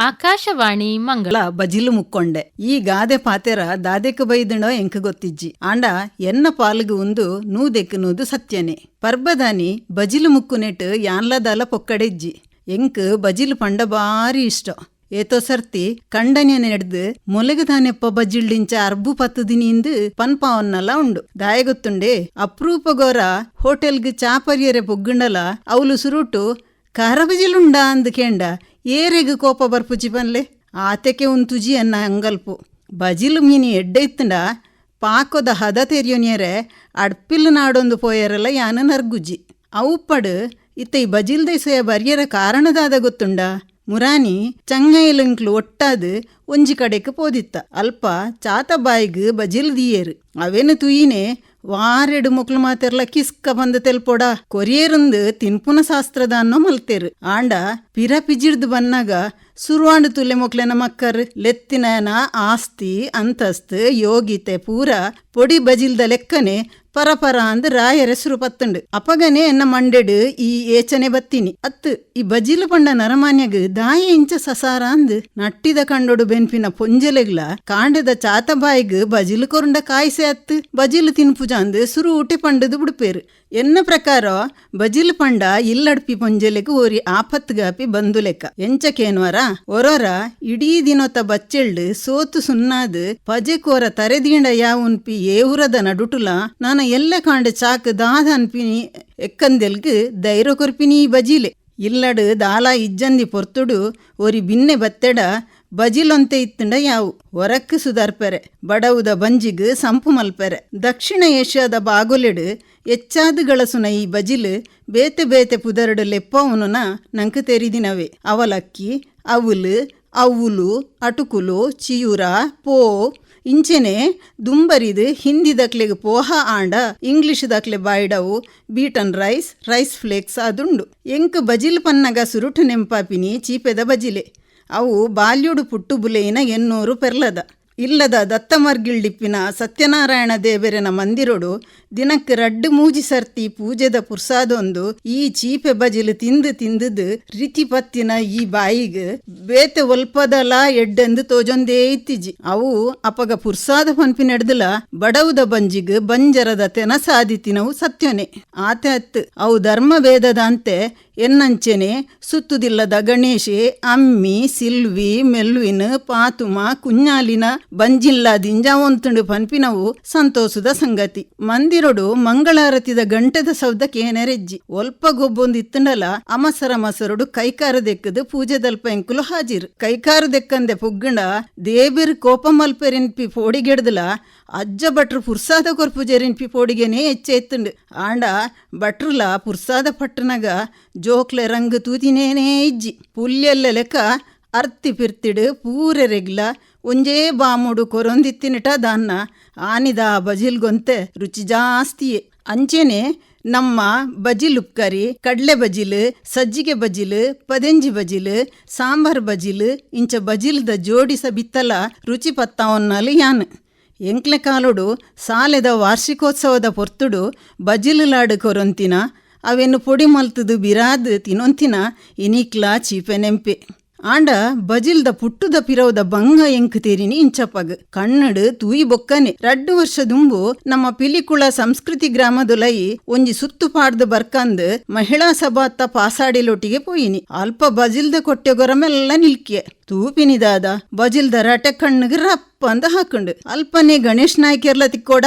ಆಕಾಶವಾಣಿ ಮಂಗಳ. ಬಜಿಲು ಮುಕ್ಕೊಂಡೆ. ಈ ಗಾದೆ ಪಾತೆರ ದಾದೆಕ ಬೈದಣೋ ಎಂಕ ಗೊತ್ತಿಜ್ಜಿ. ಆಂಡ ಎನ್ನ ಪಾಲ್ಗು ಉಂದು ನೂದೆಕ್ಕನೂದು ಸತ್ಯನೆ. ಪರ್ಬದಾನಿ ಬಜಿಲು ಮುಕ್ಕುನೆಟ್ ಯಾನ್ಲದಾಲ ಪೊಕ್ಕಡೆಜ್ಜಿ. ಎಂಕ್ ಬಜಿಲು ಪಂಡ ಬಾರಿ ಇಷ್ಟ. ಏತೋ ಸರ್ತಿ ಕಂಡನೆ ನೆಡ್ದು ಮೊಲೆಗದಾನೆಪ್ಪ ಬಜಿಲ್ಡಿಂಚ ಅರ್ಬು ಪತ್ತು ದಿನಿಂದ ಪನ್ಪಾವನ್ನಲ ಉಂಡು. ದಾಯ ಗೊತ್ತುಂಡೆ ಅಪ್ರೂಪಗೋರ ಹೋಟೆಲ್ಗೆ ಚಾಪರ್ಯರೆ ಪೊಗ್ಗುಂಡಲ ಅವಲು ಸುರುಟು ಖಾರ ಬಜಿಲುಂಡಾ ಅಂದ್ ಕೇಂಡ ಏರೆಗ್ ಕೋಪ ಬರ್ಪುಜಿ ಬನ್ಲೆ ಆತೆಕೆ ಉಂತುಜಿ ಅನ್ನ ಅಂಗಲ್ಪು ಬಜಿಲು ಮೀನಿ ಎಡ್ಡೆ ಇತ್ತಂಡ ಪಾಕೋದ ಹದ ತೆರಿಯೋನ್ಯರೆ ಅಡ್ಪಿಲ್ ನಾಡೊಂದು ಪೋಯರಲ್ಲ ಯಾನ ನರ್ಗುಜ್ಜಿ ಅವುಪ್ಪಡು ಇತ್ತ ಈ ಬಜಿಲ್ ದೇಸೆಯ ಬರ್ಯರ ಕಾರಣದಾದ ಗೊತ್ತುಂಡ ಮುರಾನಿ ಚಂಗೈಲಂಕ್ಲು ಒಟ್ಟಾದ್ ಒಂಜಿ ಕಡೆಕ್ ಪೋದಿತ್ತ ಅಲ್ಪ ಚಾತ ಬಾಯಿಗ್ ಬಜಿಲ್ ದಿಯೇರು ಅವೇನು ತುಯಿನೆ ವಾರೆಡು ಮುಕ್ಲು ಮಾತೆರ್ಲ ಕಿಸ್ಕ ಬಂದ ತೆಲ್ಪೊಡ. ಕೊರಿಯೇರುಂದು ತಿನ್ಪುನ ಶಾಸ್ತ್ರದ ಅನ್ನೋ ಮಲ್ತೇರು. ಆಂಡ ಪಿರ ಪಿಜಿಡ್ದು ಬನ್ನಾಗ ಸುರುವಾಂಡು ತುಲೆ ಮೊಕ್ಲೆನ ಮಕ್ಕರ್. ಲೆತ್ತಿನನ ಆಸ್ತಿ, ಅಂತಸ್ತ್ ಯೋಗಿತೆ ಪೂರ ಪೊಡಿ ಬಜಿಲ್ದ ಲೆಕ್ಕನೆ ಪರಪರ ಅಂದ್ ರಾಯರ ಹೆಸರು ಪತ್ತುಂಡು ಅಪಗನೆ ಎನ್ನ ಮಂಡೆಡು ಈ ಏಚನೆ ಬತ್ತಿನಿ ಅತ್ತು ಈ ಬಜಿಲು ಪಂಡ ನರಮಾನ್ಯಗ್ ದಾಯ ಇಂಚ ಸಸಾರ ಅಂದ್ ನಟ್ಟಿದ ಕಂಡೊಡು ಬೆನ್ಪಿನ ಪೊಂಜಲೆಗ್ಲ ಕಾಂಡದ ಚಾತಬಾಯಿಗ್ ಬಜಿಲು ಕೊರುಂಡ ಕಾಯ್ಸೆ ಅತ್ತು ಬಜಿಲು ತಿನ್ಪುಜ ಅಂದ್ ಸುರು ಊಟೆ ಪಂಡದು ಬಿಡುಪೇರು ಎನ್ನ ಪ್ರಕಾರ ಬಜಿಲ್ ಪಂಡ ಇಲ್ಲಡ್ಪಿ ಪೊಂಜಲೆಗ್ ಓರಿ ಆಪತ್ಗಾಪಿ ಬಂದು ಲೆಕ್ಕ. ఒరోర ఇడీ ಇಡೀ బచ్చెళ్ళు సోతు ಸೋತು ಸುನ್ನಾದ್ తరెదీండ యావున్పి ఏవురద ನಾನ ಎಲ್ಲೆ ಕಾಂಡ ಚಾಕ್ ದಾದ ಅನ್ಪಿನಿ ಎಕ್ಕಂದೆಲ್ಗ್ ಧೈರ್ಯ ಕೊರ್ಪಿನಿ ಈ ಬಜಿಲೆ. ಇಲ್ಲಡು ದಾಲ ಇಜ್ಜಂದಿ ಪೊರ್ತುಡು ಒರಿ ಬಿನ್ನೆ ಬತ್ತೆಡ ಬಜಿಲೊಂತೆ ಇತ್ತಂಡ ಯಾವು. ಹೊರಕ್ಕೆ ಸುಧಾರ್ಪೆರೆ ಬಡವುದ ಬಂಜಿಗ್ ಸಂಪು ಮಲ್ಪೆರೆ. ದಕ್ಷಿಣ ಏಷ್ಯಾದ ಬಾಗೊಲೆಡು ಎಚ್ಚಾದು ಗಳಸುನ ಈ ಬಜಿಲು ಬೇತೆ ಬೇತೆ ಪುದರಡು ಲೆಪ್ಪವನುನ ನಂಕ ತೆರಿದಿನವೆ ಅವಲಕ್ಕಿ, ಅವುಲು ಅವುಲು, ಅಟುಕುಲು, ಚಿಯೂರ, ಪೋ, ಇಂಚೆನೆ ದುಂಬರಿದು ಹಿಂದಿ ದಕ್ಲೆಗ್ ಪೋಹ ಆಂಡ ಇಂಗ್ಲಿಷ್ ದಕ್ಲೆ ಬಾಯ್ಡವು ಬೀಟನ್ ರೈಸ್ ರೈಸ್ ಫ್ಲೇಕ್ಸ್ ಅದುಂಡು. ಎಂಕ್ ಬಜಿಲ್ ಪನ್ನಗ ಸುರುಟು ನೆಂಪಾಪಿನಿ ಚೀಪೆದ ಬಜಿಲೆ. ಅವು ಬಾಲ್ಯುಡು ಪುಟ್ಟು ಬುಲೆಯಿನ ಎನ್ನೂರು ಪೆರ್ಲದ. ಇಲ್ಲದ ದತ್ತಮರ್ಗಿಳ್ಳಿಪ್ಪಿನ ಸತ್ಯನಾರಾಯಣ ದೇವರನ ಮಂದಿರೊಡು ದಿನಕ್ಕೆ ರಡ್ಡು ಮೂಜಿ ಸರ್ತಿ ಪೂಜೆದ ಪುರ್ಸಾದೊಂದು ಈ ಚೀಪೆ ಬಜಿಲು ತಿಂದು ತಿಂದದು ರೀತಿ ಪತ್ತಿನ ಈ ಬಾಯಿಗೆ ಬೇತೆ ಒಲ್ಪದಲ ಎಡ್ಡೆಂದು ತೋಜೊಂದೇ ಇತ್ತಿಜಿ. ಅವು ಅಪಗ ಪುರ್ಸಾದ ನಡೆದಲ ಬಡವುದ ಬಂಜಿಗ ಬಂಜರದ ತೆನಸಾದಿತಿನವು ಸತ್ಯನೆ. ಆತ ಅತ್ತು ಅವು ಧರ್ಮ ವೇದದಂತೆ ಎನ್ನಂಚೆನೆ ಸುತ್ತುದಿಲ್ಲದ ಗಣೇಶೆ, ಅಮ್ಮಿ, ಸಿಲ್ವಿ, ಮೆಲ್ವಿನ್, ಪಾತುಮ ಕುಂಜಾಲಿನ ಬಂಜಿಲ್ಲ ದಿಂಜಾವಂತುಂಡು ಪನ್ಪಿನವು ಸಂತೋಷದ ಸಂಗತಿ. ಮಂದಿರೊಡು ಮಂಗಳಾರತಿದ ಗಂಟದ ಸೌದಕ್ಕೆ ನೆರೆಜ್ಜಿ. ಒಲ್ಪ ಗೊಬ್ಬೊಂದಿತ್ತುಂಡಲ ಅಮಸರ ಮಸರೊಡು ಕೈಕಾರ ದೆಕ್ಕದು ಪೂಜೆ ದಲ್ಪ ಎಂಕುಲು ಹಾಜಿರ್. ಕೈಕಾರ ದೆಕ್ಕಂದೆ ಪುಗ್ಗಂಡ ದೇಬಿರ್ ಕೋಪ ಮಲ್ಪೆರೆನ್ಪಿ ಪೋಡಿಗೆಡ್ದಲ ಅಜ್ಜ ಭಟ್ರು ಪುರ್ಸಾದ ಕೊರ್ಪುಜೆರಿನ್ಪಿ ಪೋಡಿಗೆನೇ ಹೆಚ್ಚೆ ಎತ್ತುಂಡು ಆಂಡ ಭಟ್ರುಲ ಪುರ್ಸಾದ ಪಟ್ಟನಗ ಜೋಕ್ಲೆ ರಂಗ್ ತೂತಿನೇನೇ ಇಜ್ಜಿ. ಪುಲ್ಯೆಲ್ಲ ಲೆಕ್ಕ ಅರ್ತಿ ಪಿರ್ತಿಡು, ಪೂರೆ ರೆಗ್ಲ. ಒಂಜೇ ಬಾಮುಡು ಕೊರೊಂದಿತ್ತಿನಟ ದಾನ್ನ. ಆನಿದ ಬಜಿಲ್ಗೊಂತೆ ರುಚಿ ಜಾಸ್ತಿಯೇ. ಅಂಚೆನೆ ನಮ್ಮ ಬಜಿಲ್ ಉಪ್ಕರಿ, ಕಡ್ಲೆ ಬಜಿಲು, ಸಜ್ಜಿಗೆ ಬಜಿಲು, ಪದೆಂಜಿ ಬಜಿಲು, ಸಾಂಬಾರ್ ಬಜಿಲು, ಇಂಚ ಬಜಿಲ್ದ ಜೋಡಿಸ ಬಿತ್ತಲ ರುಚಿ ಪತ್ತಾವನ್ನಲು ಯಾನ್ ಎಂಕ್ಲೆ ಕಾಲುಡು, ಸಾಲೆದ ವಾರ್ಷಿಕೋತ್ಸವದ ಪೊರ್ತುಡು ಬಜಿಲುಲಾಡು ಕೊರೊಂತಿನ. ಅವೆನ್ನು ಪೊಡಿ ಮಲ್ತದು ಬಿರಾದ್ ತಿನೊಂತಿನ ಇನಿಕ್ಲ ಚೀಪೆ ನೆಂಪೆ. ಆಂಡ ಬಜಿಲ್ದ ಪುಟ್ಟುದ ಪಿರವುದ ಬಂಗ ಎಂಕ್ ತೇರಿನಿ ಇಂಚಪ್ಪಗ್. ಕಣ್ಣಡು ತೂಯಿ ಬೊಕ್ಕನೆ. ರಡ್ಡು ವರ್ಷದುಂಬು ನಮ್ಮ ಪಿಲಿಕುಳ ಸಂಸ್ಕೃತಿ ಗ್ರಾಮದುಲೈ ಒಂಜಿ ಸುತ್ತು ಪಾಡ್ದು ಬರ್ಕಂದ್ ಮಹಿಳಾ ಸಭಾತ್ತ ಪಾಸಾಡಿಲೊಟ್ಟಿಗೆ ಪೋಯಿನಿ. ಅಲ್ಪ ಬಜಿಲ್ದ ಕೊಟ್ಟೆಗೊರಮೆಲ್ಲ ನಿಲ್ಕಿಯೆ. ತೂಪಿನಿದಾದ ಬಜಿಲ್ದ ರಟೆ ಕಣ್ಣಿಗೆ ರಪ್ಪ ಅಂತ ಹಾಕೊಂಡು. ಅಲ್ಪನೆ ಗಣೇಶ್ ನಾಯ್ಕೆರ್ಲ ತಿಕ್ಕೋಡ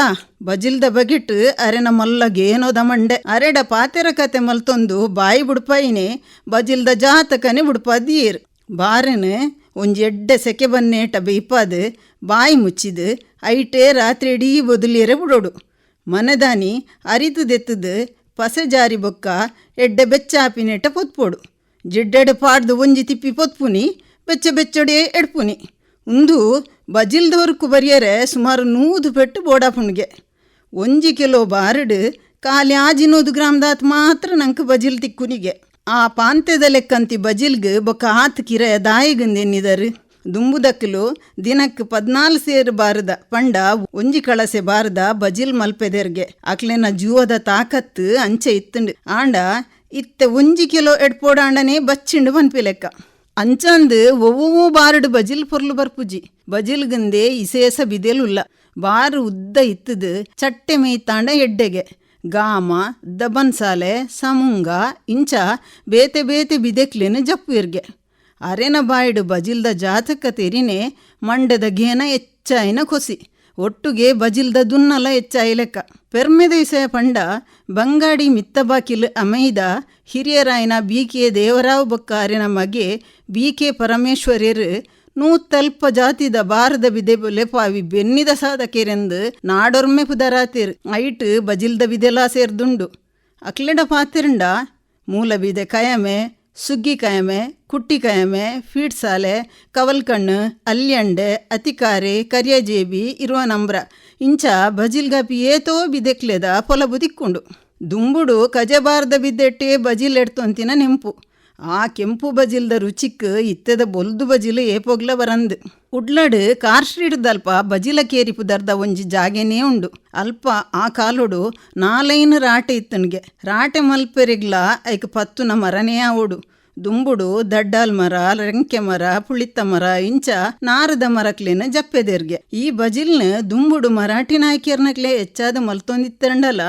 ಬಜಿಲ್ದ ಬಗೆಟ್ ಅರೆನ ಮಲ್ಲಗೇನೋದ ಮಂಡೆ. ಅರೆಡ ಪಾತೆರ ಕತೆ ಮಲ್ತೊಂದು ಬಾಯಿ ಬುಡ್ಪಾಯಿನೇ. ಬಜಿಲ್ದ ಜಾತಕನೆ ಬುಡ್ಪಾದೀರ್ ಬಾರನೆ ಒಂಜಿ ಎಡ್ಡೆ ಸೆಕೆ ಬನ್ನೇಟ ಬೇಯ್ಪಾದ್ ಬಾಯಿ ಮುಚ್ಚಿದ್. ಐಟೇ ರಾತ್ರಿ ಇಡೀ ಬದುಲಿಯರೆ ಬಿಡೋಡು. ಮನದಾನಿ ಅರಿತು ದೆತ್ತದ. ಪಸೆ ಜಾರಿ ಬೊಕ್ಕ ಎಡ್ಡೆ ಬೆಚ್ಚಾಪಿನೇಟ ಪೊತ್ಪೋಡು. ಜಿಡ್ಡೆಡ್ ಪಾಡ್ದು ಒಂಜಿ ತಿಪ್ಪಿ ಪೊತ್ಪುನಿ. ಬೆಚ್ಚ ಬೆಚ್ಚೊಡೆ ಎಡ್ಪುನಿ. ಉಂದು ಬಜಿಲ್ದವರ್ಕು ಬರಿಯರೆ ಸುಮಾರು ನೂದು ಪೆಟ್ಟು ಬೋಡಾಪುಣ್ಗೆ. ಒಂಜಿ ಕಿಲೋ ಬಾರಡು ಕಾಲಿ ಆಜಿನೂದು ಗ್ರಾಮದಾತ್ ಮಾತ್ರ ನಂಗೆ ಬಜಿಲ್ ತಿಕ್ಕುನಿಗೆ. ಆ ಪಾಂತ್ಯದ ಲೆಕ್ಕಂತಿ ಬಜಿಲ್ಗೆ ಬೊಕ್ಕ ಆತ್ ಕಿರೆ ದಾಯಿಗಂದೆನ್ನಿದರು ದುಂಬುದಕ್ಕಲು ದಿನಕ್ಕೆ ಪದ್ನಾಲ್ ಸೇರು ಬಾರದ ಪಂಡ ಒಂಜಿ ಕಳಸೆ ಬಾರದ ಬಜಿಲ್ ಮಲ್ಪೆದೆರ್ಗೆ. ಅಕ್ಲೆನ ಜೂವದ ತಾಕತ್ತು ಅಂಚೆ ಇತ್ತುಂಡು. ಆಂಡ ಇತ್ತೆ ಒಂಜಿ ಕಿಲೋ ಎಡ್ಪೋಡಾಂಡನೆ ಬಚ್ಚಿಂಡು ಮನ್ಪಿ ಲೆಕ್ಕ ಅಂಚಂದು ಒವ್ವೂ ಬಾರಡು ಬಜಿಲ್ ಪೊರ್ಲು ಬರ್ಪುಜಿ. ಬಜಿಲ್ಗಂದೆ ಇಸೇಸ ಬಿದೆಲುಲ್ಲ. ಬಾರು ಉದ್ದ ಇತ್ತದು ಚಟ್ಟೆ ಮೇಯ್ತಾಂಡ ಎಡ್ಡೆಗೆ. ಗಾಮ, ದಬನ್ಸಾಲೆ, ಸಮುಂಗ, ಇಂಚ ಬೇತೆ ಬೇತೆ ಬಿದೆಕ್ಲೇನು ಜಪ್ಪುರ್ಗೆ ಅರೆನ ಬಾಯಿಡು ಬಜಿಲ್ದ ಜಾತಕ ತೆರಿನೆ ಮಂಡದ ಘೇನ ಹೆಚ್ಚಾಯಿನ ಕೊಸಿ. ಒಟ್ಟುಗೆ ಬಜಿಲ್ದ ದುನ್ನಲ ಹೆಚ್ಚಾಯಿ ಲೆಕ್ಕ ಪೆರ್ಮೆದೈಸ ಪಂಡ ಬಂಗಾಡಿ ಮಿತ್ತಬಾಕಿಲ್ ಅಮೈದ ಹಿರಿಯರಾಯನ ಬಿ ಕೆ ದೇವರಾವ್ ಬಕ್ಕಾರಿನ ಮಗೆ ಬಿ ಕೆ ಪರಮೇಶ್ವರ್ಯರು ನೂತಲ್ಪ ಜಾತಿದ ಬಾರದ ಬಿದೆ ಲೆಪಾವಿ ಬೆನ್ನಿದ ಸಾಧಕೆರೆಂದು ನಾಡೊರ್ಮೆ ಪುದರಾತಿರ್ ಐಟ್ ಬಜಿಲ್ದ ಬಿದೆಲಾ ಸೇರ್ದುಂಡು. ಅಕ್ಲೆಡ ಪಾತಿರಂಡ ಮೂಲ ಬಿದೆ ಕಯಮೆ ಸುಗ್ಗಿ ಕಾಯಮೆ ಕುಟ್ಟಿ ಕಾಯಮೆ ಫೀಡ್ ಸಾಲೆ, ಕವಲ್ಕಣ್ಣು ಅಲ್ಯಂಡೆ ಅತಿಕಾರಿ, ಕರಿಯಜೇಬಿ ಇರುವ ನಂಬ್ರ. ಇಂಚ ಬಜಿಲ್ಗಪಿ ಏತೋ ಬಿದೆಕ್ಲೆದ ಪೊಲಬು ತಿಕ್ಕೊಂಡು ದುಂಬುಡು ಕಜಬಾರ್ದ ಬಿದ್ದೆಟ್ಟೆ ಬಜಿಲ್ ಎಡ್ತೊಂತಿನ ನೆಂಪು. ಆ ಕೆಂಪು ಬಜಿಲ್ದ ರುಚಿಕ್ ಇತ್ತೆದ ಬೊಲ್ದು ಬಜಿಲ್ ಏಪೋಗ್ಲ ಬರಂದ್. ಉಡ್ಲಡ್ ಕಾರ್ ಸ್ಟ್ರೀಟ್ ದಲ್ಪ ಬಜಿಲ ಕೇರಿ ಪುದರ್ದ ಒಂಜಿ ಜಾಗೆನೇ ಉಂಡು. ಅಲ್ಪ ಆ ಕಾಲೊಡು ನಾಲೈನ್ ರಾಟೆ ಇತ್ತನ್ಗೆ. ರಾಟೆ ಮಲ್ಪೆರಿಗ್ಲ ಐಕ್ ಪತ್ತುನ ಮರನೇ ಆವೋಡು. ದುಂಬುಡು, ದಡ್ಡಾಲ್ ಮರ, ರೆಂಕೆ ಮರ, ಪುಳಿತ ಮರ, ಇಂಚ, ನಾರದ ಮರಕ್ಲೇನ ಜಪ್ಪೆದೆರ್ಗೆ. ಈ ಬಜಿಲ್ನ ದುಂಬುಡು ಮರಾಠಿ ನಾಯಕಿಯರ್ನಕ್ಲೆ ಹೆಚ್ಚಾದ ಮಲ್ತೊಂದಿತ್ತರಂಡಲ.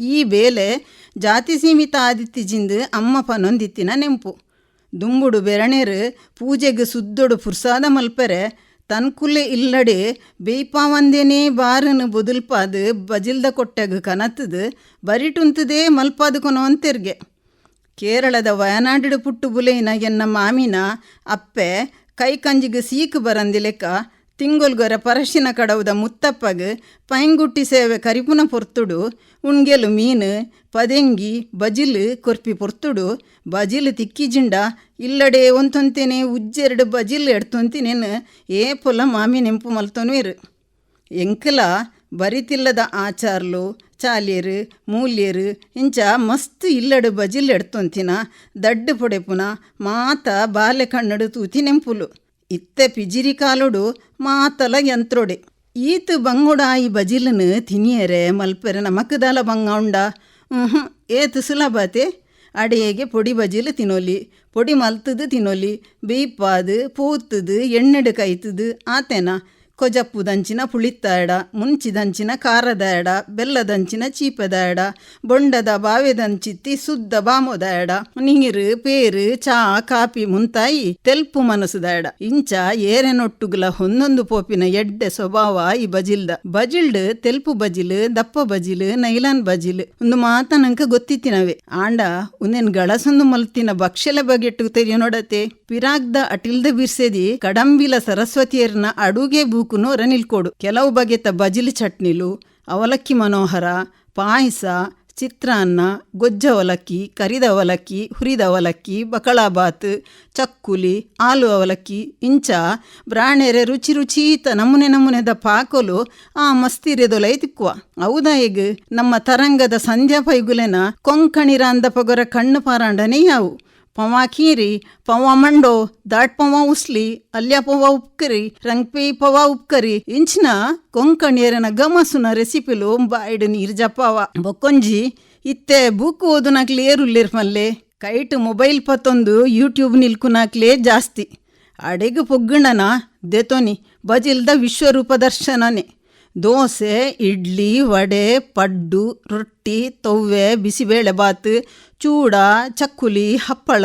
ಈ ಬೇಲೆ ಜಾತಿ ಸೀಮಿತ ಆದಿತ್ತಿಜಿಂದು ಅಮ್ಮ ಪನೊಂದಿತ್ತಿನ ನೆಂಪು. ದುಂಬುಡು ಬೆರಣೇರು ಪೂಜೆಗೆ ಸುದ್ದೊಡು ಪುರ್ಸಾದ ಮಲ್ಪರೆ. ತನ್ಕುಲೆ ಇಲ್ಲಡೆ ಬೇಯ್ಪಾವಂದೇನೇ ಬಾರನು ಬುದುಲ್ಪಾದು ಬಜಿಲ್ದ ಕೊಟ್ಟೆಗ್ ಕನತದು ಬರಿಟುಂತದೇ ಮಲ್ಪಾದು ಕೊನವಂತೆರ್ಗೆ ಕೇರಳದ ವಯನಾಡಿಡು ಪುಟ್ಟು ಬುಲೆಯಿನ ಎನ್ನ ಮಾಮಿನ ಅಪ್ಪೆ ಕೈ ಕಂಜಿಗೆ ಸೀಕು ಬರಂದಿ ಲೆಕ್ಕ ತಿಂಗೊಲ್ಗೊರ ಪರಶಿನ ಕಡವುದ ಮುತ್ತಪ್ಪಗ ಪೈಂಗುಟ್ಟಿ ಸೇವೆ ಕರಿಪುನ ಪೊರ್ತುಡು, ಉಣ್ಗೆಲು ಮೀನು, ಪದೆಂಗಿ, ಬಜಿಲು ಕೊರ್ಪಿ ಪೊರ್ತುಡು. ಬಜಿಲು ತಿಕ್ಕಿಜಿಂಡ ಇಲ್ಲಡೆ ಒಂತೊಂತೇನೆ, ಉಜ್ಜೆರಡು ಬಜಿಲ್ ಎಡ್ತೊಂತಿನೇನು ಏ ಪೊಲ ಮಾಮಿ ನೆಂಪು ಮಲ್ತೊನ್ವೇರು. ಎಂಕಲ ಬರಿತಿಲ್ಲದ ಆಚಾರ್ಲು ಚಾಲಿಯರು, ಮೂಲ್ಯರು, ಇಂಚ ಮಸ್ತ್ ಇಲ್ಲಡು ಬಜಿಲ್ ಎಡ್ತೊಂತಿನ, ದಡ್ಡು ಪೊಡೆಪುನ, ಮಾತ ಬಾಲೆ ಕಣ್ಣಡು ತೂತಿ ನೆಂಪುಲು. ಇತ್ತೆ ಪಿಜಿರಿ ಕಾಲುಡು ಮಾತಲ ಯಂತ್ರೊಡೆ. ಈತು ಬಂಗುಡ ಈ ತಿನಿಯರೆ ಮಲ್ಪೆರೆ ನಮಕದಾಲ ಬಂಗ ಉಂಡ. ಹ್ಞೂ ಏತು ಸುಲಭತೆ? ಅಡಿಗೆಗೆ ಪೊಡಿ ಬಜಿಲು ತಿನ್ನೋಲಿ ಪೊಡಿ ಮಲ್ತದು ತಿನ್ನೋಲಿ ಬೀಪಾದು ಪೂತದು, ಎಣ್ಣೆಡು ಕೈತದು, ಆತೇನ? ಕೊಜಪ್ಪುದಂಚಿನ ಪುಳಿತ್ತಾಡ ಮುಂಚಿದಂಚಿನ ಖಾರದಾಡ ಬೆಲ್ಲದಂಚಿನ ಚೀಪದಾಡ ಬೊಂಡದ ಬಾವೆದಂಚಿತ್ತಿ ಸುದ್ದ ಬಾಮೋದಾಡ ನೀರು, ಪೇರು, ಚಾ ಕಾಪಿ ಮುಂತಾಯಿ ತೆಲ್ಪು ಮನಸುದಾಡ ಇಂಚ ಏರೆನೊಟ್ಟುಗುಲ ಒಂದೊಂದು ಪೋಪಿನ ಎಡ್ಡೆ ಸ್ವಭಾವ ಈ ಬಜಿಲ್ದ. ಬಜಿಲ್ಡ್ ತೆಲ್ಪು ಬಜಿಲು, ದಪ್ಪ ಬಜಿಲು, ನೈಲಾನ್ ಬಜಿಲು, ಒಂದು ಮಾತನಂಕ ಗೊತ್ತಿತ್ತಿನವೆ. ಆಂಡ ಉಂದೆನ್ ಗಳಸೊಂದು ಮಲ್ತಿನ ಭಕ್ಷ್ಯಲ ಬಗೆಟ್ಟು ತೆರಿಯ ನೋಡತೆ ಪಿರಾಗ್ದ ಅಟಿಲ್ದ ಬಿರ್ಸೆದಿ ಕಡಂಬಿಲ ಸರಸ್ವತಿಯರ್ನ ಅಡುಗೆ ಬೂಕುನು ಹೊರ ನಿಲ್ಕೊಡು ಕೆಲವು ಬಗೆತ ಬಜಿಲ್ ಚಟ್ನಿಲು, ಅವಲಕ್ಕಿ ಮನೋಹರ, ಪಾಯಸ, ಚಿತ್ರಾನ್ನ, ಗೊಜ್ಜ ಅವಲಕ್ಕಿ, ಕರಿದ ಅವಲಕ್ಕಿ, ಹುರಿದ ಅವಲಕ್ಕಿ ಬಕಳಾಬಾತ್ ಚಕ್ಕುಲಿ ಆಲು ಅವಲಕ್ಕಿ, ಇಂಚ ಬ್ರಾಣೆರೆ ರುಚಿ ರುಚೀತ ನಮೂನೆ ನಮೂನೆದ ಪಾಕೊಲು ಆ ಮಸ್ತಿರೆದೊಲೈ ತಿಕ್ಕುವ ಹೌದಾ ಈಗ ನಮ್ಮ ತರಂಗದ ಸಂಧ್ಯಾ ಪೈಗುಲೆನ ಕೊಂಕಣಿರ ಅಂದ ಪಗೊರ ಕಣ್ಣು ಪಾರಾಂಡನೇ ಯಾವು? पवां खिरी पवां मंडो दाट पवां उसली अल्ल्या पवां उपकरी రంగ్పి పవా ఉప్కరి ఇంచిన కొంకణేరన గమసున రెసిపీలు బాయిడు నీరు చెప్పవా బొక్కొంజి ఇత్తే బుక్ ఓదునాకు లేరు లేరు మళ్ళీ కైట్ మొబైల్ పతొందు యూట్యూబ్ నిల్కునాక్లే జాస్తి అడెగు పొగ్గుండనా దేతోని బజిల్ద విశ్వరూప దర్శననే ದೋಸೆ, ಇಡ್ಲಿ, ವಡೆ, ಪಡ್ಡು, ರೊಟ್ಟಿ, ತೊವ್ವೆ, ಬಿಸಿಬೇಳೆ ಬಾತ್, ಚೂಡ, ಚಕ್ಕುಲಿ, ಹಪ್ಪಳ.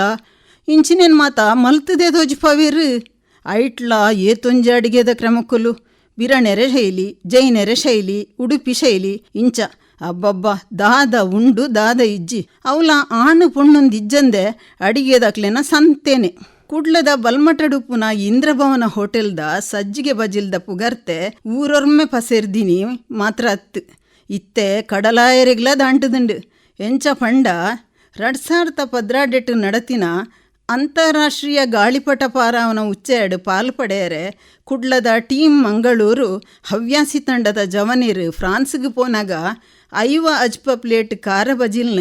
ಇಂಚಿನೇನು ಮಾತ ಮಲ್ತದೆ ಐಟ್ಲಾ ಐಟ್ಲ ಏತೊಂಜಿ ಅಡಿಗೆದ ಕ್ರಮಕ್ಕಲು. ಬಿರಣೆರೆ ಶೈಲಿ, ಜೈನೆರೆ ಶೈಲಿ, ಉಡುಪಿ ಶೈಲಿ. ಇಂಚ, ಅಬ್ಬಬ್ಬ, ದಾದ ಉಂಡು, ದಾದ ಇಜ್ಜಿ. ಅವಲ ಆಣು ಪುಣ್ಣೊಂದು ಇಜ್ಜಂದೆ ಅಡಿಗೆದಕ್ಲೆನ ಸಂತೇನೆ. ಕುಡ್ಲದ ಬಲ್ಮಟಡುಪುನ ಇಂದ್ರಭವನ ಹೋಟೆಲ್ದ ಸಜ್ಜಿಗೆ ಬಜಿಲ್ದ ಪುಗರ್ತೆ ಊರೊರ್ಮೆ ಪಸೆರ್ದಿನಿ ಮಾತ್ರ ಅತ್ತು. ಇತ್ತೆ ಕಡಲಾಯರಿಗ್ಲ ದಾಂಟುದುಂಡು. ಎಂಚ ಪಂಡ ರಡ್ ಸಾವಿರದ ಪದ್ರಾಡೆಟ್ ನಡತಿನ ಅಂತಾರಾಷ್ಟ್ರೀಯ ಗಾಳಿಪಟ ಪಾರಾವನ ಉಚ್ಚೆಯಡು ಪಾಲ್ಪಡೆಯರೆ ಕುಡ್ಲದ ಟೀಮ್ ಮಂಗಳೂರು ಹವ್ಯಾಸಿ ತಂಡದ ಜವನೀರು ಫ್ರಾನ್ಸ್ಗೆ ಪೋನಾಗ ಐವ ಅಜ್ಪ ಪ್ಲೇಟ್ ಖಾರ ಬಜಿಲ್ನ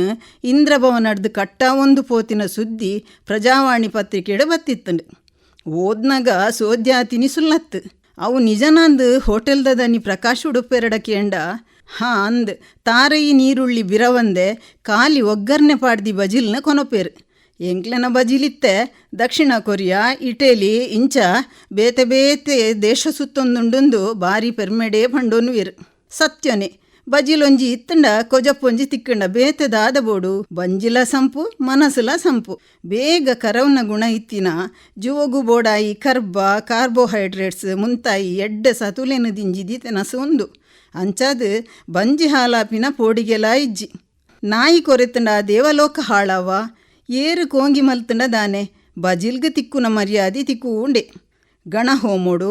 ಕಟ್ಟ ಒಂದು ಪೋತಿನ ಸುದ್ದಿ ಪ್ರಜಾವಾಣಿ ಪತ್ರಿಕೆಡ್ ಬತ್ತಿತ್ತಂಡ್. ಓದ್ನಗ ಸೋದ್ಯ ತಿನಿಸುಲ್ಲತ್ ಅವು ನಿಜನಂದು ಹೋಟೆಲ್ದ ದನಿ ಪ್ರಕಾಶ್ ಉಡುಪೆರಡ ಕೇಂಡ ಹಾ ಅಂದ್ ತಾರಯಿ ನೀರುಳ್ಳಿ ಬಿರವಂದೆ ಕಾಲಿ ಒಗ್ಗರ್ನೆ ಪಾಡ್ದಿ ಬಜಿಲ್ನ ಕೊನಪೇರು. ಎಂಕ್ಲೆನ ಬಜಿಲಿತ್ತೆ, ದಕ್ಷಿಣ ಕೊರಿಯಾ, ಇಟಲಿ, ಇಂಚ, ಬೇತೆ ಬೇತೆ ದೇಶ ಸುತ್ತೊಂದುಂಡು ಬಾರಿ ಪೆರ್ಮೆಡೆ ಪಂಡೋನ್ವಿರ್ ಸತ್ಯನೆ ಬಜಿಲೊಂಜಿ ಇತ್ತಂಡ, ಕೊಜಪ್ಪೊಂಜಿ ತಿಕ್ಕಂಡ ಬೇತೆ ದಾದ ಬೋಡು ಬಂಜಿಲ ಸಂಪು ಬೇಗ ಕರವ್ನ ಗುಣ ಇತ್ತಿನ. ಜೋಗು ಬೋಡಾಯಿ, ಕರ್ಬ, ಕಾರ್ಬೋಹೈಡ್ರೇಟ್ಸ್, ಮುಂತಾಯಿ ಎಡ್ಡೆ ಸತುಲೆನು ದಿಂಜಿದಿ ತೆನಸು ಉಂದು ಅಂಚಾದ್ ಬಂಜಿ ಹಾಲಾಪಿನ ಪೋಡಿಗೆಲ ಇಜ್ಜಿ. ನಾಯಿ ಕೊರೆತಂಡ ದೇವಲೋಕ ಹಾಳಾವ. ಏರು ಕೋಂಗಿ ಮಲ್ತಂಡ ದಾನೆ. ಬಜಿಲ್ಗ ತಿಕ್ಕುನ ಮರ್ಯಾದೆ ತಿಕ್ಕು ಉಂಡೆ ಗಣ ಹೋಮೋಡು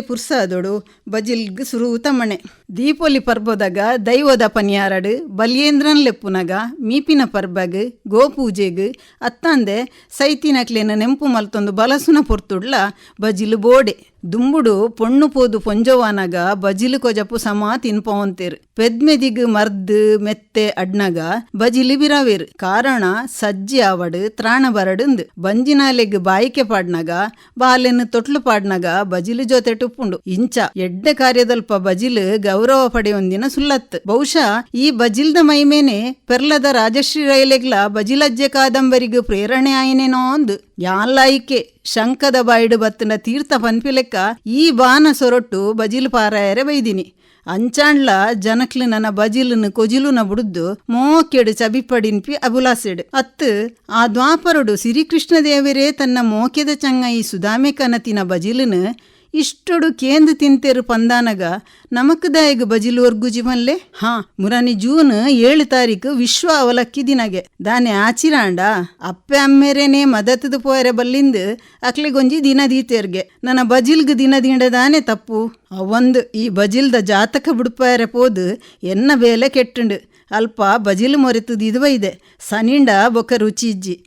ಪುರ್ಸಾದೊಡು, ಬಜಿಲ್ಗ್ ಸುರು ಮಣೆ. ದೀಪೊಲಿ ಪರ್ಬದಾಗ ದೈವದ ಪನ್ಯಾರಡು, ಬಲಿಯೇಂದ್ರನ್ ಲೆಪ್ಪುನಗ ಮೀಪಿನ ಪರ್ಬಗ್, ಗೋಪೂಜೆಗ್, ಅತ್ತಂದೆ ಸೈತಿನಕ್ಲೆನ ನೆಂಪು ಮಲ್ತೊಂದು ಬಲಸುನ ಪೊರ್ತುಡ್ಲ ಬಜಿಲು ಬೋಡೆ. ದುಂಬುಡು ಪೊಣ್ಣು ಪೋದು ಪೊಂಜೋವಾನಗ ಬಜಿಲು ಕೊಜಪು ಸಮ ತಿನ್ಪವಂತೇರು. ಪೆದ್ಮೆದಿಗ್ ಮರ್ದ್ ಮೆತ್ತೆ ಅಡ್ನಗ ಬಜಿಲಿ ಬಿರಾವೇರ್. ಕಾರಣ ಸಜ್ಜಿ ಆವಡ್ ತ್ರಾಣ ಬರಡುಂದ್. ಬಂಜಿನಾಲೆಗ್ ಬಾಯಿಕೆ ಪಾಡ್ನಗ ಬಾಲೆನ್ ತೊಟ್ಲು ಪಾಡ್ನಗ ಬಜಿಲು ಜೊತೆ ಟುಪ್ಪುಂಡು ಇಂಚ ಎಡ್ಡೆ ಕಾರ್ಯದಲ್ಪ ಬಜಿಲು ಗೌರವ ಪಡೆಯೊಂದಿನ ಸುಲ್ಲತ್. ಬಹುಶಃ ಈ ಬಜಿಲ್ದ ಮೈಮೇನೆ ಪೆರ್ಲದ ರಾಜಶ್ರೀ ರೈಲೆಗ್ಲ ಬಜಿಲಜ್ಜೆ ಕಾದಂಬರಿಗ್ ಪ್ರೇರಣೆ ಆಯ್ನೇನೋ ಅಂದ್. ಯಾನ್ಲಾಯಿಕೆ ಶಂಕದ ಬಾಯಿಡು ಬತ್ತನ ತೀರ್ಥ ಪನ್ಪಿಲೆಕ್ಕ ಈ ಬಾನ ಸೊರೊಟ್ಟು ಬಜಿಲು ಪಾರಾಯರೆ ಬೈದಿನಿ. ಅಂಚಾಂಡ್ಲ ಜನಕ್ಲು ನನ್ನ ಬಜಿಲುನು ಕೊಜಿಲುನ ಬುಡುದ್ದು ಮೋಕೆಡು ಚಬಿಪಡಿನ್ಪಿ ಅಬುಲಾಸೆಡು ಅತ್ ಆ ದ್ವಾಪರುಡು ಶ್ರೀಕೃಷ್ಣ ದೇವರೇ ತನ್ನ ಮೋಕೆದ ಈ ಸುಧಾಮೆ ಕನತಿನ ಬಜಿಲುನು ಇಷ್ಟೊಡು ಕೇಂದ್ ತಿಂತೇರು ಪಂದಾನಗ ಬಜಿಲು ಒರ್ಗುಜಿ ಮಲ್ಲೆ? ಹಾ, ಮುರಾನಿ ಜೂನ್ ಏಳು ತಾರೀಕು ವಿಶ್ವ ಅವಲಕ್ಕಿ ದಿನಗೆ. ದಾನೆ ಆಚಿರಾಂಡ, ಅಪ್ಪೆ ಅಮ್ಮೆರೇನೆ ಮದತದ ಪೋಯರೆ ಬಲ್ಲಿಂದ ಅಕ್ಲೆಗೊಂಜಿ ದಿನ ದೀತೇರ್ಗೆ. ನನ್ನ ಬಜಿಲ್ಗ್ ದಿನ ದಿಂಡದಾನೆ ತಪ್ಪು. ಅವೊಂದು ಈ ಬಜಿಲ್ದ ಜಾತಕ ಬಿಡ್ಪಾಯರೆ ಪೋದು ಎನ್ನ ಬೇಲೆ ಕೆಟ್ಟುಂಡು. ಅಲ್ಪ ಬಜಿಲ್ ಮೊರೆತುದು ಇದುವ ಇದೆ ಸನಿಂಡ ಬೊಕ ರುಚಿ ಇಜ್ಜಿ.